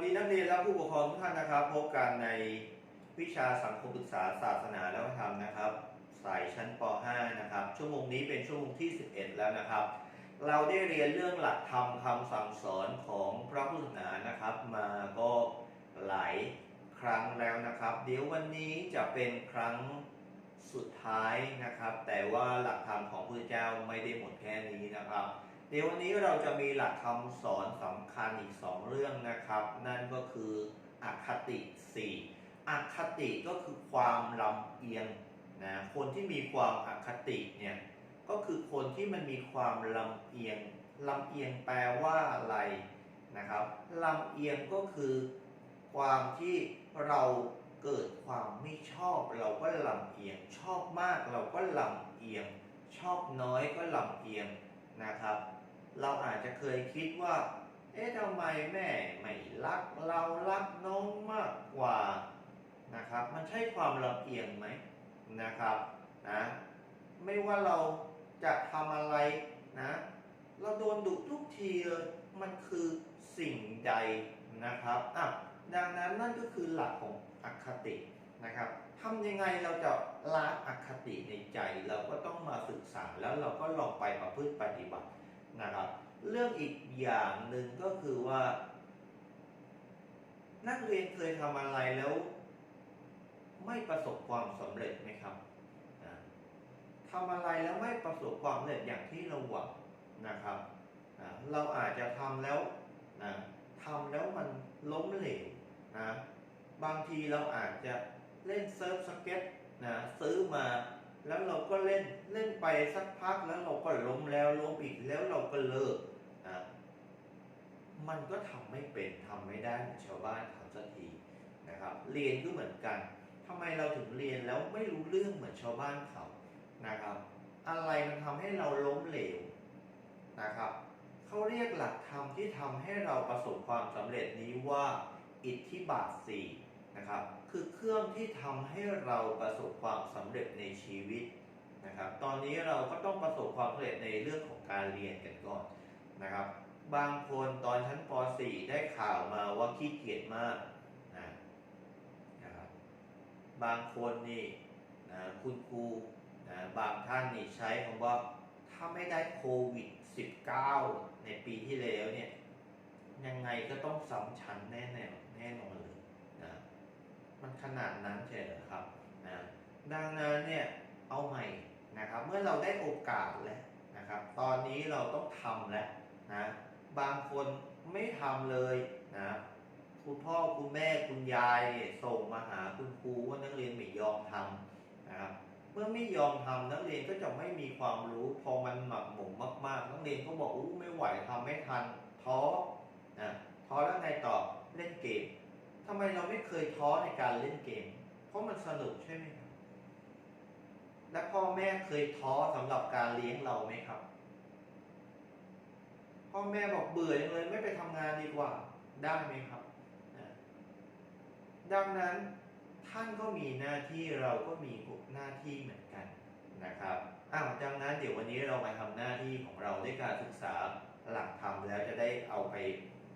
สดีนักเรียนและผู้ปกครองทุกท่านนะครับ พบกันในวิชาสังคมศึกษาศาสนาและวัฒนธรรมนะครับ สายชั้นป .5 นะครับ ชั่วโมงนี้เป็นชั่วโมงที่ 11 แล้วนะครับ เราได้เรียนเรื่องหลักธรรมคำสั่งสอนของพระพุทธศาสนานะครับ มาก็หลายครั้งแล้วนะครับ เดี๋ยววันนี้จะเป็นครั้งสุดท้ายนะครับ แต่ว่าหลักธรรมของพระพุทธเจ้าไม่ได้หมดแค่นี้นะครับ เดี๋ยววันนี้เราจะมีหลักคำสอนสำคัญอีก 2 เรื่องนะครับ นั่นก็คืออคติ 4อคติก็คือความลำเอียงนะคนที่มีความอคติเนี่ยก็คือคนที่มันมีความลำเอียงลำเอียงแปลว่าอะไรนะครับลำเอียงก็คือความที่เราเกิดความไม่ชอบเราก็ลำเอียง ชอบมากเราก็ลำเอียง ชอบน้อยก็ลำเอียงนะครับ เราอาจจะเคยคิดว่า เอ๊ะทำไมแม่ไม่รักเรารักน้องมากกว่านะครับ มันใช่ความลำเอียงไหมนะครับนะไม่ว่าเราจะทำอะไรนะ เราโดนดุทุกทีเลยมันคือสิ่งใดนะครับอะดังนั้นนั่นก็คือหลักของอคตินะครับทำยังไงเราจะล้างอคติในใจ เราก็ต้องมาศึกษาแล้วเราก็ลองไปประพฤติปฏิบัติ นะครับ เรื่องอีกอย่างหนึ่งก็คือว่า นักเรียนเคยทำอะไรแล้ว ไม่ประสบความสำเร็จไหมครับทำอะไรแล้วไม่ประสบความสำเร็จอย่างที่เราหวังนะครับนะเราอาจจะทำแล้วนะทำแล้วมันล้มเหลวนะบางทีเราอาจจะเล่นเซิร์ฟสเก็ตนะซื้อมา แล้วเราก็เล่นเล่นไปสักพักแล้วเราก็ล้มแล้วล้มอีกแล้วเราก็เลิกนะมันก็ทำไม่เป็นทำไม่ได้เหมือนชาวบ้านเขาสักทีนะครับ เรียนก็เหมือนกันทำไมเราถึงเรียนแล้วไม่รู้เรื่องเหมือนชาวบ้านเขานะครับ อะไรมันทำให้เราล้มเหลวนะครับเขาเรียกหลักธรรมที่ทำให้เราประสบความสำเร็จนี้ว่า อิทธิบาทสี่นะครับ คือเครื่องที่ทำให้เราประสบความสำเร็จในชีวิตนะครับ ตอนนี้เราก็ต้องประสบความสำเร็จในเรื่องของการเรียนกันก่อนนะครับ บางคนตอนชั้นป .4 ได้ข่าวมาว่าขี้เกียจมากนะนะครับบางคนนี่นะคุณครูนะบางท่านนี่ใช้คำว่าถ้าไม่ได้โควิด -19 ในปีที่แล้วเนี่ยยังไงก็ต้องซ้ำชั้นแน่แน่แน่นอนเลย มันขนาดนั้นใช่เหรอครับนะดังนั้นเนี่ยเอาใหม่นะครับเมื่อเราได้โอกาสแล้วนะครับ ตอนนี้เราต้องทำแล้วนะบางคนไม่ทำเลยนะคุณพ่อคุณแม่คุณยายเนี่ยส่งมาหาคุณครูว่านักเรียนไม่ยอมทำนะครับเมื่อไม่ยอมทำนักเรียนก็จะไม่มีความรู้พอมันหมักหมมมากๆ นักเรียนก็บอกอู้ไม่ไหวทำไม่ทันท้อนะท้อแล้วไงต่อเล่นเกม ทำไมเราไม่เคยท้อในการเล่นเกม เพราะมันสนุกใช่ไหมครับ และพ่อแม่เคยท้อสำหรับการเลี้ยงเราไหมครับ พ่อแม่บอกเบื่อจังเลยไม่ไปทำงานดีกว่า ได้ไหมครับ ดังนั้นท่านก็มีหน้าที่เราก็มีหน้าที่เหมือนกันนะครับอ้าวดังนั้นเดี๋ยววันนี้เรามาทำหน้าที่ของเราด้วยการศึกษาหลักธรรมแล้วจะได้เอาไป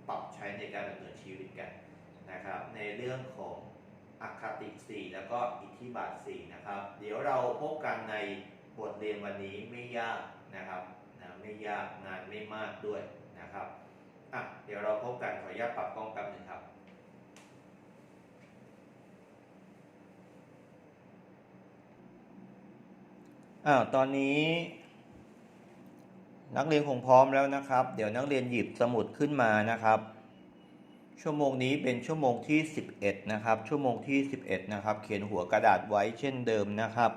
ปรับใช้ในการดำเนินชีวิตกัน นะครับ ในเรื่องของอคติ4แล้วก็อิทธิบาท4นะครับ เดี๋ยวเราพบกันในบทเรียนวันนี้ไม่ยากนะครับนะไม่ยากงานไม่มากด้วยนะครับอะเดี๋ยวเราพบกันขออนุญาตปรับกล้องแป๊บหนึงครับอ้าวตอนนี้ นักเรียนคงพร้อมแล้วนะครับ เดี๋ยวนักเรียนหยิบสมุดขึ้นมานะครับ ชั่วโมงนี้เป็นชั่วโมงที่ 11 นะครับ ชั่วโมงที่ 11 นะครับ เขียนหัวกระดาษไว้เช่นเดิมนะครับ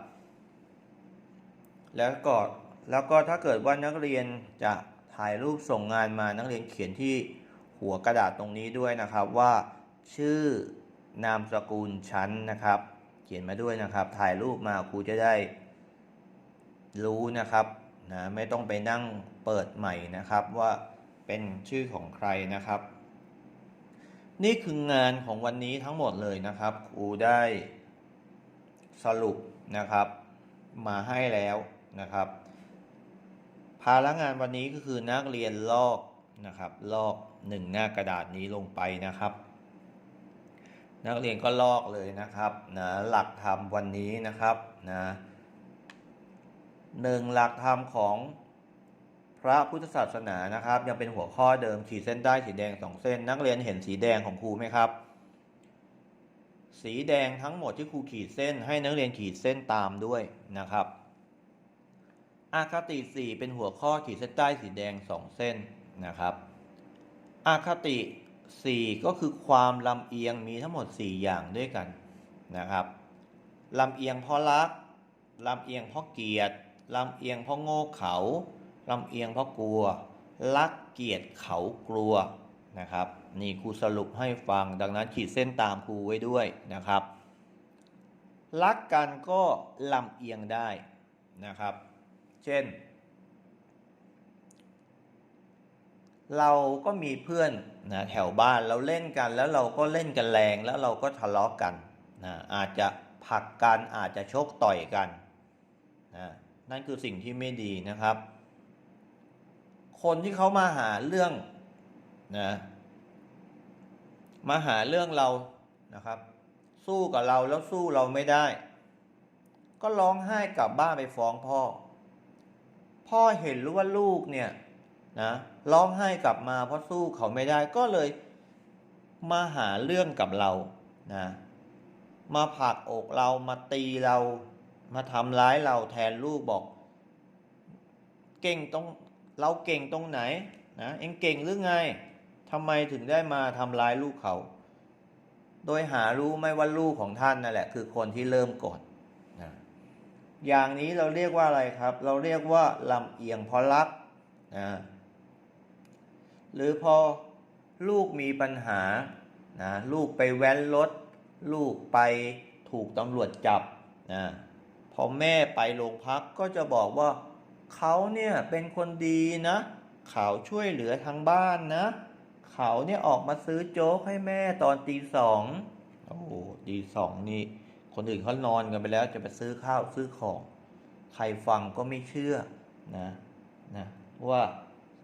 แล้วก็แล้วก็ถ้าเกิดว่านักเรียนจะถ่ายรูปส่งงานมานักเรียนเขียนที่หัวกระดาษตรงนี้ด้วยนะครับว่า ชื่อนามสกุลชั้นนะครับ เขียนมาด้วยนะครับ ถ่ายรูปมาครูจะได้รู้นะครับนะไม่ต้องไปนั่งเปิดใหม่นะครับว่าเป็นชื่อของใครนะครับ นี่คืองานของวันนี้ทั้งหมดเลยนะครับครูได้สรุปนะครับ มาให้แล้วนะครับ ภาระงานวันนี้ก็คือนักเรียนลอกนะครับ ลอกหนึ่งหน้ากระดาษนี้ลงไปนะครับ นักเรียนก็ลอกเลยนะครับนะหลักธรรมวันนี้นะครับนะหนึ่งหลักธรรมของ ระพุทธศาสนานะครับ ยังเป็นหัวข้อเดิมขีดเส้นได้สีแดงสองเส้น นักเรียนเห็นสีแดงของครูไหมครับ สีแดงทั้งหมดที่ครูขีดเส้น ให้นักเรียนขีดเส้นตามด้วยนะครับอาคติสี่เป็นหัวข้อขีดเส้นใต้สีแดงสองเส้นนะครับอาคติ 4 ก็คือความลำเอียงมีทั้งหมด 4 อย่างด้วยกันนะครับลำเอียงเพราะรักลำเอียงเพราะเกลียดลำเอียงเพราะโง่เขา ลำเอียงเพราะกลัว รักเกียดเขากลัวนะครับ นี่ครูสรุปให้ฟังดังนั้นขีดเส้นตามครูไว้ด้วยนะครับ รักกันก็ลำเอียงได้นะครับ เช่น เราก็มีเพื่อนนะแถวบ้านเราเล่นกัน แล้วเราก็เล่นกันแรงแล้วเราก็ทะเลาะกันนะอาจจะผลักกันอาจจะชกต่อยกันนะนั่นคือสิ่งที่ไม่ดีนะครับ คนที่เขามาหาเรื่องนะมาหาเรื่องเรานะครับ สู้กับเราแล้วสู้เราไม่ได้ ก็ร้องไห้กลับบ้านไปฟ้องพ่อ พ่อเห็นรู้ว่าลูกเนี่ยนะร้องไห้กลับมาเพราะสู้เขาไม่ได้ก็เลยมาหาเรื่องกับเรานะมาผลักอกเรามาตีเรา มาทำร้ายเราแทนลูกบอก เก่งตรง เราเก่งตรงไหนนะเองเก่งหรือไงทำไมถึงได้มาทำร้ายลูกเขา โดยหารู้ไหมว่าลูกของท่านนั่นแหละ คือคนที่เริ่มก่อนนะอย่างนี้เราเรียกว่าอะไรครับ เราเรียกว่าลำเอียงเพราะรักนะหรือพอลูกมีปัญหานะลูกไปแว้นรถ ลูกไปถูกตำรวจจับนะพอแม่ไปโรงพักก็จะบอกว่า เขาเนี่ยเป็นคนดีนะ เขาช่วยเหลือทางบ้านนะ เขาเนี่ยออกมาซื้อโจ๊กให้แม่ตอนตีสองโอ้ตีสองนี่ คนอื่นเขานอนกันไปแล้วจะไปซื้อข้าวซื้อของ ใครฟังก็ไม่เชื่อนะนะว่า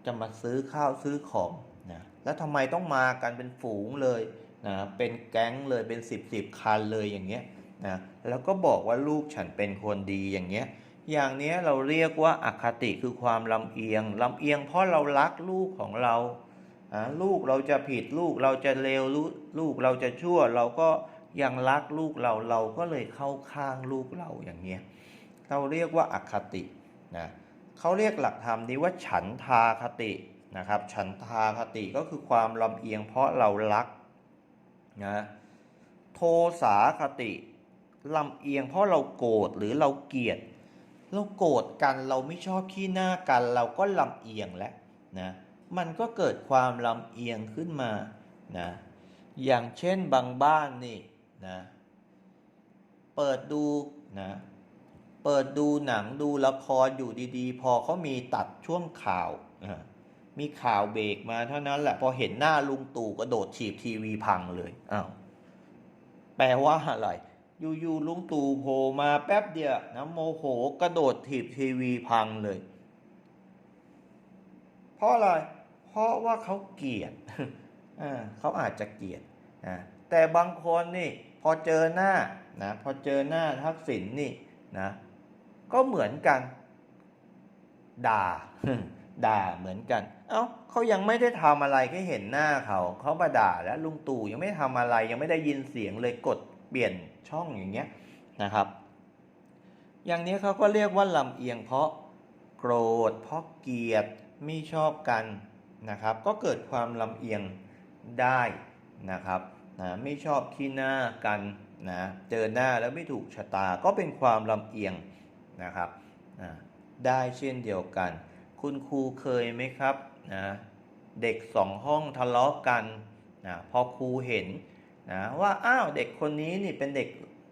จะมาซื้อข้าวซื้อของนะแล้วทำไมต้องมากันเป็นฝูงเลยนะเป็นแก๊งเลยเป็นสิบสิบคันเลยอย่างเงี้ยนะแล้วก็บอกว่าลูกฉันเป็นคนดีอย่างเงี้ย อย่างนี้เราเรียกว่าอคติคือความลำเอียงลำเอียงเพราะเรารักลูกของเราลูกเราจะผิดลูกเราจะเลวลูกลูกเราจะชั่ว เราก็ยังรักลูกเราเราก็เลยเข้าข้างลูกเราอย่างเงี้ยเราเรียกว่าอคตินะเขาเรียกหลักธรรมนี้ว่าฉันทาคตินะครับ ฉันทาคติก็คือความลำเอียงเพราะเรารักนะโทสาคติลำเอียงเพราะเราโกรธหรือเราเกลียด เราโกรธกันเราไม่ชอบขี้หน้ากันเราก็ลำเอียงแล้วนะมันก็เกิดความลำเอียงขึ้นมานะอย่างเช่นบางบ้านนี่นะเปิดดูนะเปิดดูหนังดูละครอยู่ดีๆ พอเขามีตัดช่วงข่าวอ่ามีข่าวเบรกมาเท่านั้นแหละพอเห็นหน้าลุงตู่กระโดดถีบทีวีพังเลยอ้าวแปลว่าอะไร อยู่ๆลุงตู่โผล่มาแป๊บเดียวนะโมโหกระโดดถีบทีวีพังเลย เพราะอะไร เพราะว่าเขาเกลียดเขาอาจจะเกลียดนะแต่บางคนนี่พอเจอหน้านะพอเจอหน้าทักษิณนี่นะก็เหมือนกัน ด่า ด่าเหมือนกัน เอ้าเขายังไม่ได้ทำอะไรแค่เห็นหน้าเขาเขามาด่าแล้วลุงตู่ยังไม่ทำอะไรยังไม่ได้ยินเสียงเลยกด เปลี่ยนช่องอย่างเงี้ยนะครับ อย่างนี้เขาก็เรียกว่าลำเอียงเพราะโกรธเพราะเกลียดไม่ชอบกันนะครับ ก็เกิดความลำเอียงได้นะครับนะไม่ชอบขี้หน้ากันนะเจอหน้าแล้วไม่ถูกชะตาก็เป็นความลำเอียงนะครับนะได้เช่นเดียวกัน คุณครูเคยไหมครับนะเด็กสองห้องทะเลาะกันนะพอครูเห็น นะว่าอ้าวเด็กคนนี้นี่เป็นเด็ก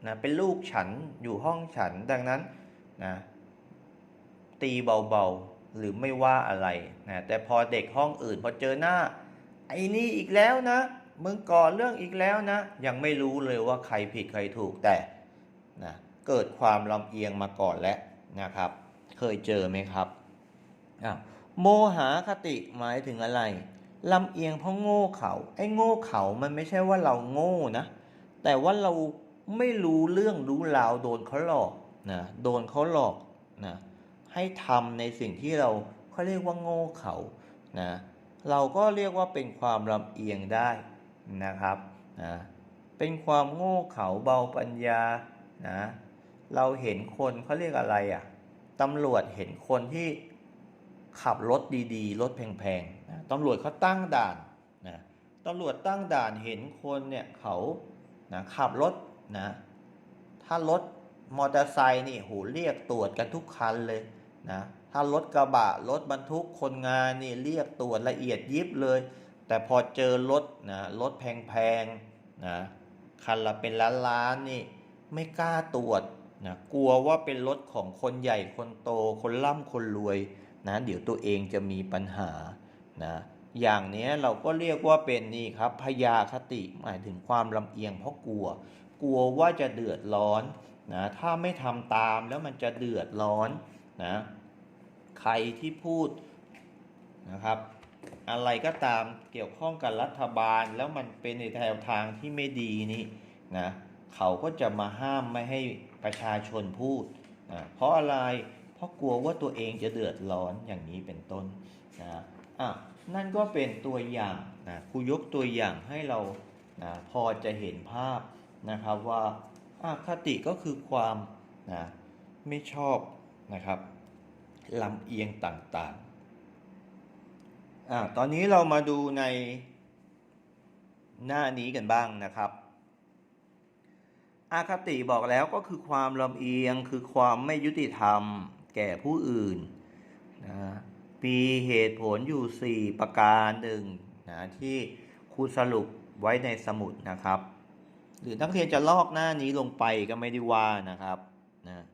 นะเป็นลูกฉันอยู่ห้องฉันดังนั้นนะตีเบาๆหรือไม่ว่าอะไรนะแต่พอเด็กห้องอื่นพอเจอหน้า ไอ้นี่อีกแล้วนะมึงก่อเรื่องอีกแล้วนะ ยังไม่รู้เลยว่าใครผิดใครถูกแต่นะเกิดความลำเอียงมาก่อนแล้วนะครับ เคยเจอไหมครับโมหาคติหมายถึงอะไร ลำเอียงเพราะโง่เขาไอ้โง่เขามันไม่ใช่ว่าเราโง่นะ แต่ว่าเราไม่รู้เรื่องรู้ราวโดนเขาหลอกนะโดนเขาหลอกนะให้ทำในสิ่งที่เราเขาเรียกว่าโง่เขานะเราก็เรียกว่าเป็นความลำเอียงได้นะครับนะเป็นความโง่เขาเบาปัญญานะเราเห็นคนเขาเรียกอะไรอะ่ะตำรวจเห็นคนที่ ขับรถดีๆ รถแพงๆนะตำรวจเขาตั้งด่านนะตำรวจตั้งด่านเห็นคนเนี่ยเขานะขับรถนะถ้ารถมอเตอร์ไซค์นี่โหเรียกตรวจกันทุกคันเลยนะถ้ารถกระบะรถบรรทุกคนงานนี่เรียกตรวจละเอียดยิบเลย แต่พอเจอรถนะรถแพงๆนะคันละเป็นล้านล้านๆนี่ไม่กล้าตรวจนะกลัวว่าเป็นรถของคนใหญ่คนโตคนร่ำคนรวย นะเดี๋ยวตัวเองจะมีปัญหานะอย่างนี้เราก็เรียกว่าเป็นนี่ครับพยาคติหมายถึงความลำเอียงเพราะกลัว กลัวว่าจะเดือดร้อนนะถ้าไม่ทำตามแล้วมันจะเดือดร้อนนะใครที่พูดนะครับ อะไรก็ตามเกี่ยวข้องกับรัฐบาลแล้วมันเป็นในแนวทางที่ไม่ดีนี่นะเขาก็จะมาห้ามไม่ให้ประชาชนพูดนะเพราะอะไรเราะกลัวว่าตัวเองจะเดือดร้อนอย่างนี้เป็นต้นนะอะนั่นก็เป็นตัวอย่างนะครูยกตัวอย่างให้เรานะพอจะเห็นภาพนะครับว่าอาคติก็คือความนะไม่ชอบนะครับลำเอียงต่างๆอ่าตอนนี้เรามาดูในหน้านี้กันบ้างนะครับอาคติบอกแล้วก็คือความลำเอียงคือความไม่ยุติธรรม แก่ผู้อื่นนะมีเหตุผลอยู่ 4 ประการหนึ่งนะที่ครูสรุปไว้ในสมุดนะครับ หรือนักเรียนจะลอกหน้านี้ลงไปก็ไม่ได้ว่านะครับนะ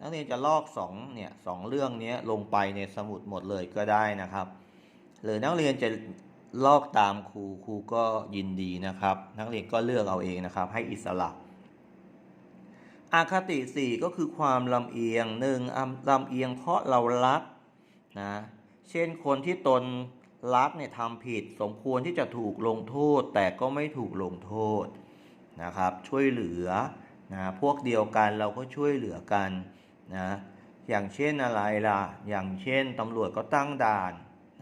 นักเรียนจะลอกสองเนี่ยสองเรื่องนี้ลงไปในสมุดหมดเลยก็ได้นะครับ หรือนักเรียนจะลอกตามครูครูก็ยินดีนะครับ นักเรียนก็เลือกเอาเองนะครับ ให้อิสระ อาคติสี่ก็คือความลำเอียงหนึ่งลำเอียงเพราะเรารักนะเช่นคนที่ตนรักเนี่ยทำผิดสมควรที่จะถูกลงโทษ แต่ก็ไม่ถูกลงโทษนะครับ ช่วยเหลือนะพวกเดียวกันเราก็ช่วยเหลือกันนะอย่างเช่นอะไรล่ะ อย่างเช่นตำรวจก็ตั้งด่าน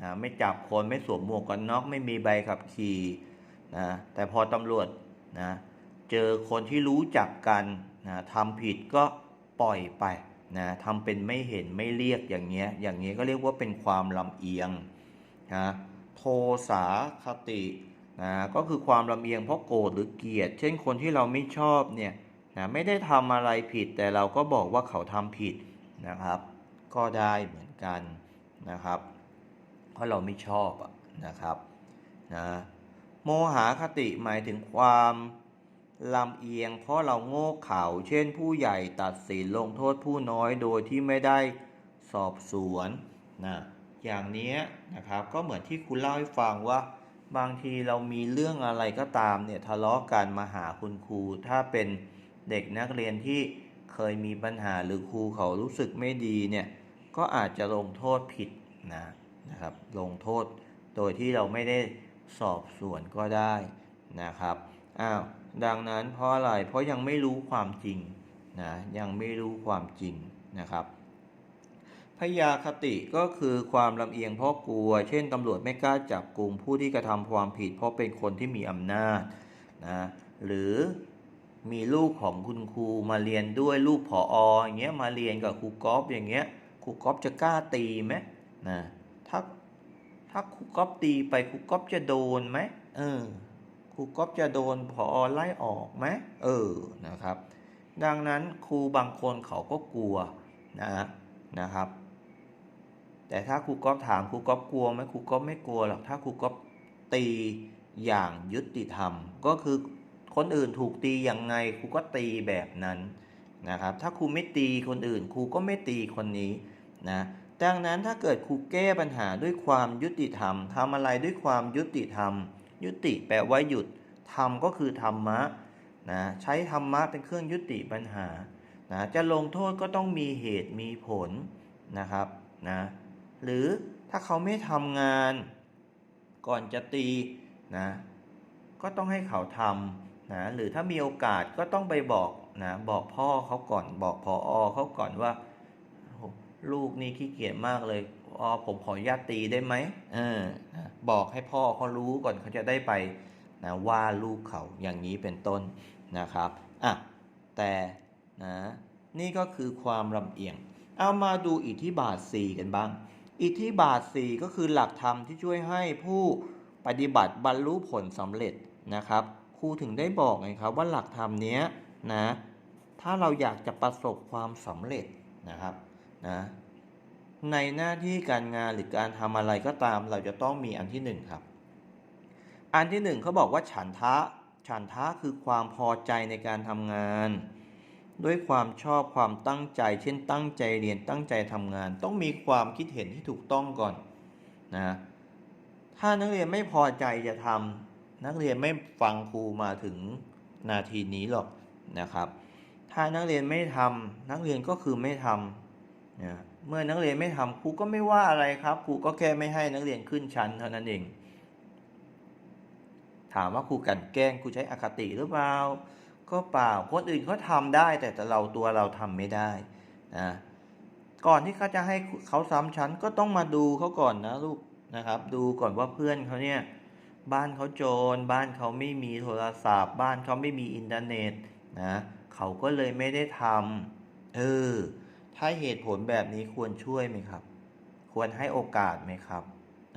นะไม่จับคนไม่สวมหมวกกันน็อกไม่มีใบขับขี่นะแต่พอตำรวจนะ เจอคนที่รู้จักกันนะทำผิดก็ปล่อยไปนะทำเป็นไม่เห็นไม่เรียกอย่างเงี้ยอย่างเงี้ยก็เรียกว่าเป็นความลำเอียงนะโทสาคตินะก็คือความลำเอียงเพราะโกรธหรือเกลียด เช่นคนที่เราไม่ชอบเนี่ยนะไม่ได้ทำอะไรผิด แต่เราก็บอกว่าเขาทำผิดนะครับ ก็ได้เหมือนกันนะครับ เพราะเราไม่ชอบนะครับนะโมหาคติหมายถึงความ ลำเอียงเพราะเราโง่เขลาเช่นผู้ใหญ่ตัดสินลงโทษผู้น้อยโดยที่ไม่ได้สอบสวนนะอย่างนี้นะครับก็เหมือนที่คุณเล่าให้ฟังว่า บางทีเรามีเรื่องอะไรก็ตามเนี่ยทะเลาะกันมาหาคุณครู ถ้าเป็นเด็กนักเรียนที่เคยมีปัญหาหรือครูเขารู้สึกไม่ดีเนี่ยก็อาจจะลงโทษผิดนะนะครับลงโทษโดยที่เราไม่ได้สอบสวนก็ได้นะครับอ้าว ดังนั้นเพราะอะไร เพราะยังไม่รู้ความจริงนะยังไม่รู้ความจริงนะครับพยาคติก็คือความลำเอียงเพราะกลัว เช่นตำรวจไม่กล้าจับกลุ่มผู้ที่กระทำความผิด เพราะเป็นคนที่มีอำนาจนะหรือมีลูกของคุณครูมาเรียนด้วยลูกผออย่างเงี้ยมาเรียนกับครูก๊อฟอย่างเงี้ยครูก๊อฟจะกล้าตีไหมนะถ้าถ้าครูก๊อฟตีไปครูก๊อฟจะโดนไหมเออ ก๊อฟจะโดนผอไล่ออกไหมเออนะครับ ดังนั้นครูบางคนเขาก็กลัวนะนะครับ แต่ถ้าครูก๊อฟถามครูก๊อฟกลัวไหมครูก๊อฟไม่กลัวหรอกถ้าครูก๊อฟตีอย่างยุติธรรม ก็คือคนอื่นถูกตีอย่างไงครูก็ตีแบบนั้นนะครับ ถ้าครูไม่ตีคนอื่นครูก็ไม่ตีคนนี้นะดังนั้นถ้าเกิดครูแก้ปัญหาด้วยความยุติธรรมทำอะไรด้วยความยุติธรรม ยุติ แปลว่าหยุดธรรมก็คือธรรมะนะใช้ธรรมะเป็นเครื่องยุติปัญหานะจะลงโทษก็ต้องมีเหตุมีผลนะครับนะหรือถ้าเขาไม่ทำงานก่อนจะตีนะก็ต้องให้เขาทำนะหรือถ้ามีโอกาสก็ต้องไปบอกนะบอกพ่อเขาก่อนบอกพออเขาก่อนว่า ลูกนี่ขี้เกียจมากเลยอ๋อผมขออนุญาตตีได้ไหมเออบอกให้พ่อเขารู้ก่อนเขาจะได้ไปนะว่าลูกเขาอย่างนี้เป็นต้นนะครับอะแต่นะนี่ก็คือความลำเอียง เอามาดูอิทธิบาทสี่กันบ้าง อิทธิบาทสี่ก็คือหลักธรรมที่ช่วยให้ผู้ปฏิบัติบรรลุผลสำเร็จนะครับครูถึงได้บอกไงครับว่าหลักธรรมเนี้ยนะถ้าเราอยากจะประสบความสำเร็จนะครับ นะในหน้าที่การงานหรือการทำอะไรก็ตามเราจะต้องมีอันที่หนึ่งครับ อันที่หนึ่งเขาบอกว่าฉันทะ ฉันทะคือความพอใจในการทำงาน ด้วยความชอบความตั้งใจ เช่น ตั้งใจเรียนตั้งใจทำงาน ต้องมีความคิดเห็นที่ถูกต้องก่อนนะถ้านักเรียนไม่พอใจจะทำนักเรียนไม่ฟังครูมาถึงนาทีนี้หรอกนะครับ ถ้านักเรียนไม่ทำนักเรียนก็คือไม่ทำ นะเมื่อนักเรียนไม่ทำครูก็ไม่ว่าอะไรครับครูก็แค่ไม่ให้นักเรียนขึ้นชั้นเท่านั้นเอง ถามว่าครูกันแกล้งครูใช้อคติหรือเปล่าก็เปล่าคนอื่นเขาทำได้แต่แต่เราตัวเราทำไม่ได้นะก่อนที่เขาจะให้เขาซ้ำชั้นก็ต้องมาดูเขาก่อนนะลูกนะครับ ดูก่อนว่าเพื่อนเขาเนี่ยบ้านเขาโจรบ้านเขาไม่มีโทรศัพท์ บ้านเขาไม่มีอินเทอร์เน็ตนะเขาก็เลยไม่ได้ทำเออ ถ้าเหตุผลแบบนี้ควรช่วยไหมครับ ควรให้โอกาสไหมครับ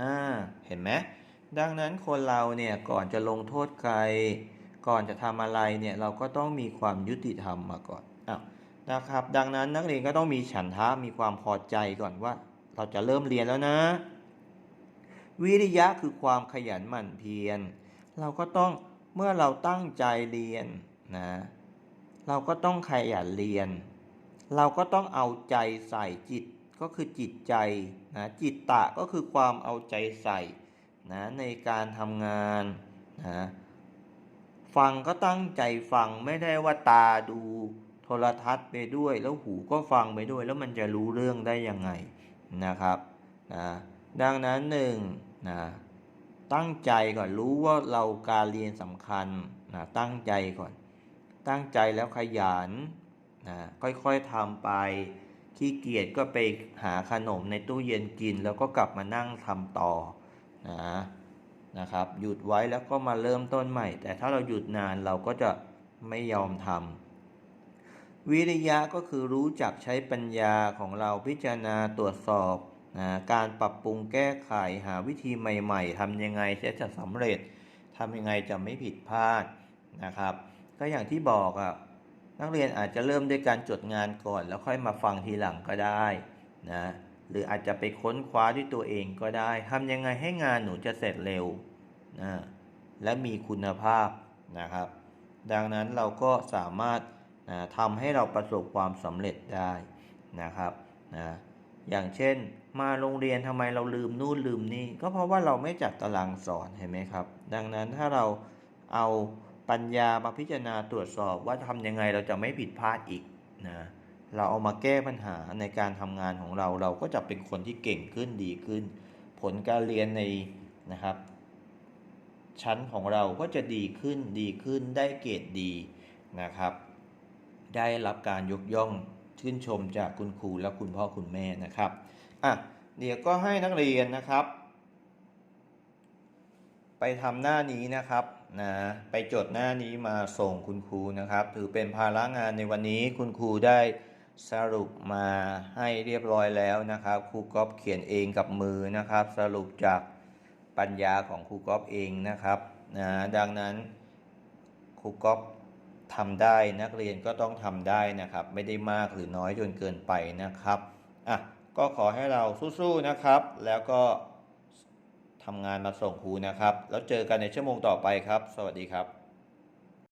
อ่าเห็นไหมดังนั้นคนเราเนี่ยก่อนจะลงโทษใคร ก่อนจะทำอะไรเนี่ยเราก็ต้องมีความยุติธรรมมาก่อนอ้าวนะครับ ดังนั้นนักเรียนก็ต้องมีฉันทะมีความพอใจก่อนว่า เราจะเริ่มเรียนแล้วนะ วิริยะคือความขยันหมั่นเพียร เราก็ต้องเมื่อเราตั้งใจเรียนนะ เราก็ต้องขยันเรียน เราก็ต้องเอาใจใส่จิตก็คือจิตใจนะจิตตะก็คือความเอาใจใส่นะในการทำงานนะฟังก็ตั้งใจฟังไม่ได้ว่าตาดูโทรทัศน์ไปด้วย แล้วหูก็ฟังไปด้วย แล้วมันจะรู้เรื่องได้ยังไงนะครับนะดังนั้นหนึ่งนะตั้งใจก่อนรู้ว่าเราการเรียนสำคัญนะตั้งใจก่อน ตั้งใจแล้วขยัน นะค่อยๆทำไปขี้เกียจก็ไปหาขนมในตู้เย็นกิน แล้วก็กลับมานั่งทำต่อนะนะครับหยุดไว้แล้วก็มาเริ่มต้นใหม่ แต่ถ้าเราหยุดนานเราก็จะไม่ยอมทำวิริยะก็คือรู้จักใช้ปัญญาของเราพิจารณาตรวจสอบนะการปรับปรุงแก้ไขหาวิธีใหม่ ๆทำยังไงจะสำเร็จทำยังไงจะไม่ผิดพลาดนะครับ ก็อย่างที่บอกอะ นักเรียนอาจจะเริ่มด้วยการจดงานก่อน แล้วค่อยมาฟังทีหลังก็ได้นะหรืออาจจะไปค้นคว้าด้วยตัวเองก็ได้ทำยังไงให้งานหนูจะเสร็จเร็วนะและมีคุณภาพนะครับ ดังนั้นเราก็สามารถนะทำให้เราประสบความสำเร็จได้นะครับนะอย่างเช่น มาโรงเรียนทำไมเราลืมนู่นลืมนี่ ก็เพราะว่าเราไม่จัดตารางสอนเห็นไหมครับ ดังนั้นถ้าเราเอา ปัญญามาพิจารณาตรวจสอบว่าทำยังไงเราจะไม่ผิดพลาดอีกนะเราเอามาแก้ปัญหาในการทำงานของเราเราก็จะเป็นคนที่เก่งขึ้นดีขึ้น ผลการเรียนในนะครับ ชั้นของเราก็จะดีขึ้นดีขึ้นได้เกรดดีนะครับ ได้รับการยกย่องชื่นชมจากคุณครูและคุณพ่อคุณแม่นะครับอะเดี๋ยวก็ให้นักเรียนนะครับ ไปทำหน้านี้นะครับ นะไปจดหน้านี้มาส่งคุณครูนะครับ ถือเป็นภาระงานในวันนี้คุณครูได้สรุปมาให้เรียบร้อยแล้วนะครับครูก๊อฟเขียนเองกับมือนะครับ สรุปจากปัญญาของครูก๊อฟเองนะครับนะดังนั้นครูก๊อฟทำได้นักเรียนก็ต้องทำได้นะครับ ไม่ได้มากหรือน้อยจนเกินไปนะครับอะก็ขอให้เราสู้ๆนะครับ แล้วก็ ทำงานมาส่งครูนะครับ แล้วเจอกันในชั่วโมงต่อไปครับ สวัสดีครับ